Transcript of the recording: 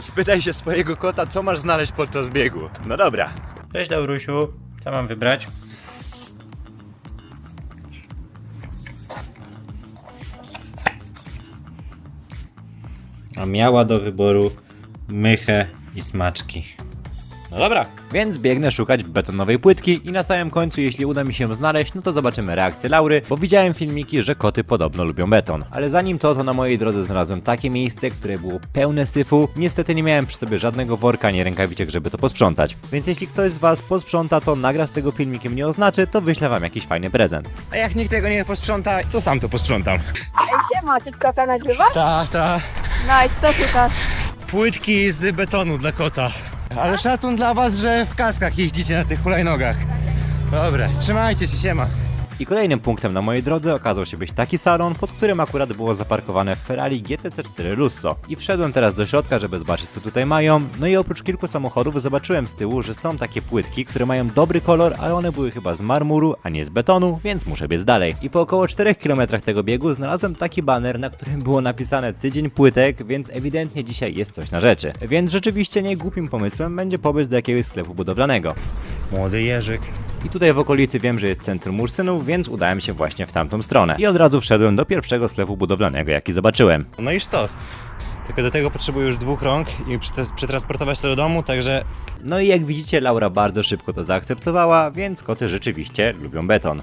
Spytaj się swojego kota, co masz znaleźć podczas biegu. No dobra. Cześć Laurusiu, co mam wybrać? A miała do wyboru mychę i smaczki. No dobra, Więc biegnę szukać betonowej płytki i na samym końcu, jeśli uda mi się ją znaleźć, no to zobaczymy reakcję Laury, bo widziałem filmiki, że koty podobno lubią beton. Ale zanim to, to na mojej drodze znalazłem takie miejsce, które było pełne syfu. Niestety nie miałem przy sobie żadnego worka, ani rękawiczek, żeby to posprzątać. Więc jeśli ktoś z was posprząta, to nagra z tego filmikiem nie oznaczy, to wyślę wam jakiś fajny prezent. A jak nikt tego nie posprząta, to sam to posprzątam. Ej, siema, ty kasa nagrywasz? Ta, ta. Nice, co szukasz? Płytki z betonu dla kota. Ale szacun dla was, że w kaskach jeździcie na tych hulajnogach. Dobra, trzymajcie się, siema. I kolejnym punktem na mojej drodze okazał się być taki salon, pod którym akurat było zaparkowane Ferrari GTC4 Russo. I wszedłem teraz do środka, żeby zobaczyć co tutaj mają. No i oprócz kilku samochodów zobaczyłem z tyłu, że są takie płytki, które mają dobry kolor, ale one były chyba z marmuru, a nie z betonu, więc muszę biec dalej. I po około 4 km tego biegu znalazłem taki baner, na którym było napisane tydzień płytek, więc ewidentnie dzisiaj jest coś na rzeczy. Więc rzeczywiście nie głupim pomysłem będzie pobyt do jakiegoś sklepu budowlanego. Młody Jerzyk. I tutaj w okolicy wiem, że jest centrum Ursynów, więc udałem się właśnie w tamtą stronę. I od razu wszedłem do pierwszego sklepu budowlanego, jaki zobaczyłem. No i sztos. Tylko do tego potrzebuję już dwóch rąk i przetransportować to do domu, także... No i jak widzicie, Laura bardzo szybko to zaakceptowała, więc koty rzeczywiście lubią beton.